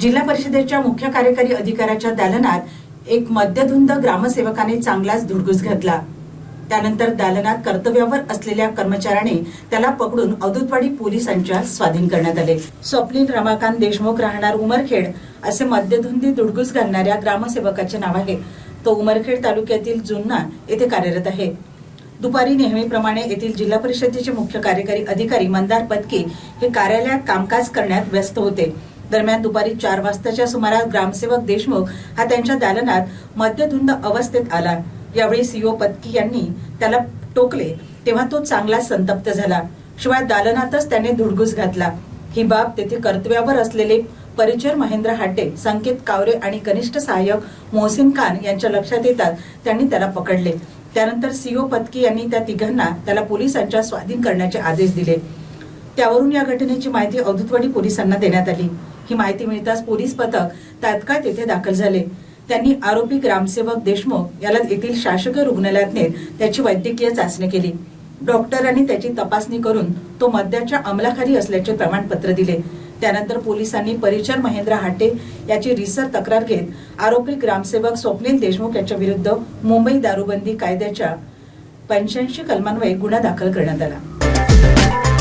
जिल्हा परिषदेच्या मुख्य कार्यकारी अधिकाऱ्याच्या दालनात एक मद्यधुंद ग्रामसेवकाने चांगलाच धुडगूस घातला. त्यानंतर दालनात कर्तव्यावर असलेल्या कर्मचाऱ्याने त्याला पकडून अवधूतवाडी पोलिसांच्या स्वाधीन करण्यात आले. स्वप्नील रमाकांत देशमुख राहणार उमरखेड असे मद्यधुंदी दुडगुस घालणाऱ्या ग्रामसेवकाचे नाव आहे. तो उमरखेड तालुक्यातील जुन्ना येथे कार्यरत आहे. दुपारी नेहमीप्रमाणे येथील जिल्हा परिषदेचे मुख्य कार्यकारी अधिकारी मंदार पत्के हे कार्यालयात कामकाज करण्यात व्यस्त होते. दरम्यान दुपारी चार वाजताच्या सुमारास ग्रामसेवक देशमुख हा त्यांच्या दालनात मद्यधुंद अवस्थेत आला. यावेळी सीओ पत्की यांनी त्याला टोकले तेव्हा तो चांगला संतप्त झाला. शिवाय दालनातच त्याने धुडगूस घातला. ही बाब तेथे कर्तव्यावर असलेले परिचर महेंद्र हाटे संकेत कावरे आणि कनिष्ठ सहाय्यक मोहसिन खान यांच्या लक्षात येतात त्यांनी त्याला पकडले. त्यानंतर सीओ पत्की यांनी त्या तिघांना त्याला पोलिसांच्या स्वाधीन करण्याचे आदेश दिले. त्यावरून या घटनेची माहिती अवधूतवाडी पोलिसांना देण्यात आली. ही माहिती मिळताच पोलीस पथक तात्काळ तेथे दाखल झाले. त्यांनी आरोपी ग्रामसेवक देशमुख याला येथील शासकीय रुग्णालयात नेत त्याची वैद्यकीय चाचणी केली. डॉक्टरांनी त्याची तपासणी करून तो मद्याच्या अंमलाखाली असल्याचे प्रमाणपत्र दिले. त्यानंतर पोलिसांनी परिचर महेंद्र हाटे याची रिसर तक्रार घेत आरोपी ग्रामसेवक स्वप्नील देशमुख याच्या विरुद्ध मुंबई दारूबंदी कायद्याच्या पंच्याऐंशी कलमान्वये गुन्हा दाखल करण्यात आला.